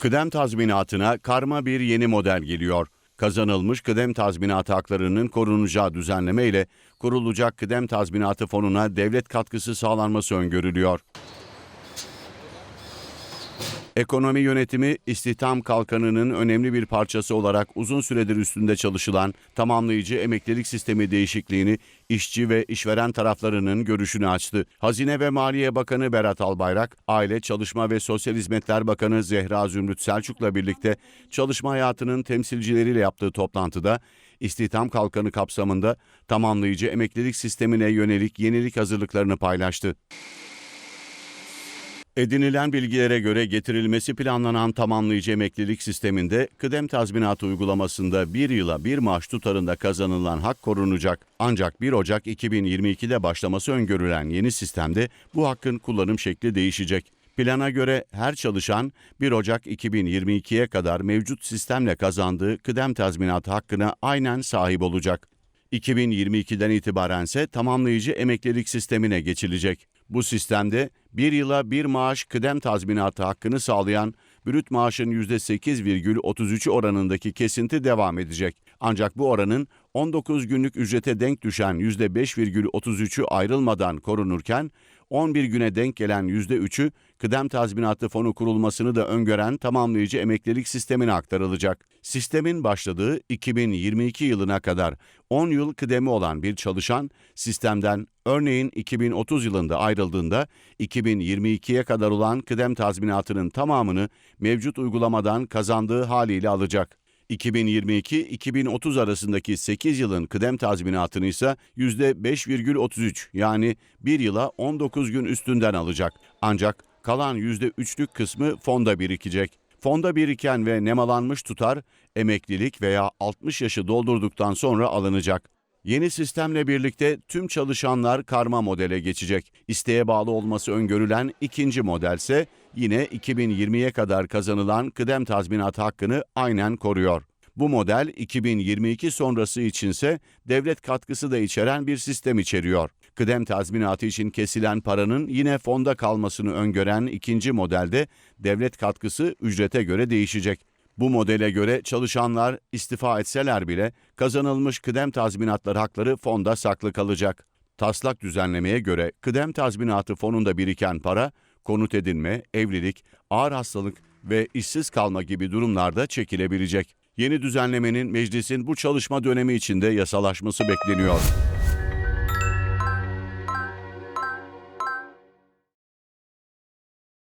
Kıdem tazminatına karma bir yeni model geliyor. Kazanılmış kıdem tazminatı haklarının korunacağı düzenleme ile kurulacak kıdem tazminatı fonuna devlet katkısı sağlanması öngörülüyor. Ekonomi yönetimi istihdam kalkanının önemli bir parçası olarak uzun süredir üstünde çalışılan tamamlayıcı emeklilik sistemi değişikliğini işçi ve işveren taraflarının görüşünü açtı. Hazine ve Maliye Bakanı Berat Albayrak, Aile, Çalışma ve Sosyal Hizmetler Bakanı Zehra Zümrüt Selçuk'la birlikte çalışma hayatının temsilcileriyle yaptığı toplantıda istihdam kalkanı kapsamında tamamlayıcı emeklilik sistemine yönelik yenilik hazırlıklarını paylaştı. Edinilen bilgilere göre getirilmesi planlanan tamamlayıcı emeklilik sisteminde kıdem tazminatı uygulamasında bir yıla bir maaş tutarında kazanılan hak korunacak. Ancak 1 Ocak 2022'de başlaması öngörülen yeni sistemde bu hakkın kullanım şekli değişecek. Plana göre her çalışan 1 Ocak 2022'ye kadar mevcut sistemle kazandığı kıdem tazminatı hakkına aynen sahip olacak. 2022'den itibaren ise tamamlayıcı emeklilik sistemine geçilecek. Bu sistemde bir yıla bir maaş kıdem tazminatı hakkını sağlayan brüt maaşın %8,33 oranındaki kesinti devam edecek. Ancak bu oranın 19 günlük ücrete denk düşen %5,33'ü ayrılmadan korunurken 11 güne denk gelen %3'ü kıdem tazminatı fonu kurulmasını da öngören tamamlayıcı emeklilik sistemine aktarılacak. Sistemin başladığı 2022 yılına kadar 10 yıl kıdemi olan bir çalışan sistemden örneğin 2030 yılında ayrıldığında 2022'ye kadar olan kıdem tazminatının tamamını mevcut uygulamadan kazandığı haliyle alacak. 2022-2030 arasındaki 8 yılın kıdem tazminatını ise %5,33 yani 1 yıla 19 gün üstünden alacak. Ancak kalan %3'lük kısmı fonda birikecek. Fonda biriken ve nemalanmış tutar emeklilik veya 60 yaşı doldurduktan sonra alınacak. Yeni sistemle birlikte tüm çalışanlar karma modele geçecek. İsteğe bağlı olması öngörülen ikinci modelse yine 2020'ye kadar kazanılan kıdem tazminat hakkını aynen koruyor. Bu model 2022 sonrası içinse devlet katkısı da içeren bir sistem içeriyor. Kıdem tazminatı için kesilen paranın yine fonda kalmasını öngören ikinci modelde devlet katkısı ücrete göre değişecek. Bu modele göre çalışanlar istifa etseler bile kazanılmış kıdem tazminatları hakları fonda saklı kalacak. Taslak düzenlemeye göre kıdem tazminatı fonunda biriken para konut edinme, evlilik, ağır hastalık ve işsiz kalma gibi durumlarda çekilebilecek. Yeni düzenlemenin meclisin bu çalışma dönemi içinde yasalaşması bekleniyor.